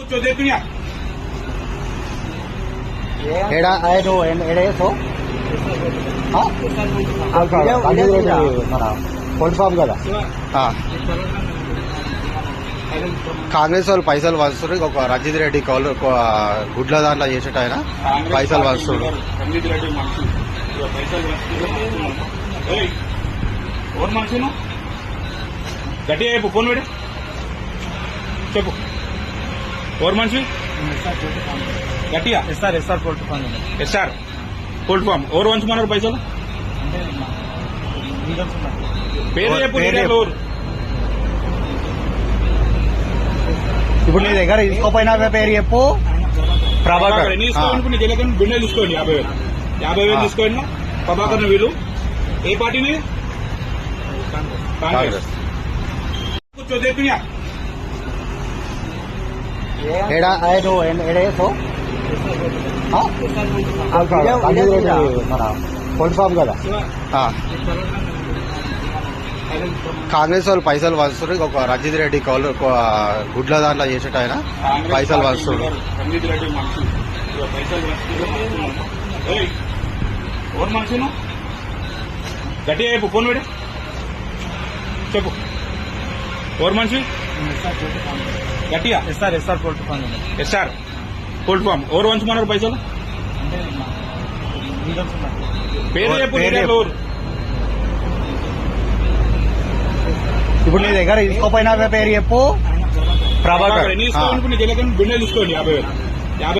కూర్చో చెప్పినా ఏడా ఆయన ఏడేసో మన కోల్డ్ ఫామ్ కదా ఆ. కాంగ్రెస్ వాళ్ళు పైసలు వస్తున్నారు ఒక రంజిత్ రెడ్డి కౌలు ఒక గుడ్ల దాంట్లో చేసేట ఆయన పైసలు నువ్వు? గట్టిగా చెప్పు ఫోన్ పెడు చెప్పు ఎవరు మనిషి గట్టిగా SR SR cold farm SR cold farm ఎవరు వంచమన్నారు పైసలు పేరు చెప్పు పేరు లీడర్లు చెప్పు. ఎవరు? ఇప్పుడు నీ దగ్గర తీసుకోపోయినా పేరు చెప్పు. ప్రభాకర్. ఎన్ని తీసుకోండి నీ దగ్గర బిండె తీసుకోండి యాభై వేలు. యాభై వేలు. తీసుకోండి. ప్రభాకర్ వీళ్ళు. ఏ పార్టీ మీద కాంగ్రెస్. కాంగ్రెస్. కూర్చో చెప్పినా ఏడా? ఆయన ఏడేసో మన కోల్డ్ ఫామ్ కదా. కాంగ్రెస్ వాళ్ళు పైసలు వస్తున్నారు ఒక రంజిత్ రెడ్డి కౌలు ఒక గుడ్ల దాంట్లో చేసేట ఆయన. పైసలు నువ్వు? గట్టిగా చెప్పు ఫోన్ పెడు చెప్పు. ఎవరు మనిషి గట్టిగా? SR SR cold farm SR cold farm. ఎవరు వంచమన్నారు పైసలు? పేరు చెప్పు ఇప్పుడు నీ దగ్గర తీసుకోపోయినా పేరు చెప్పు. ప్రభాకర్. ఎన్ని తీసుకోండి యాభై వేలు.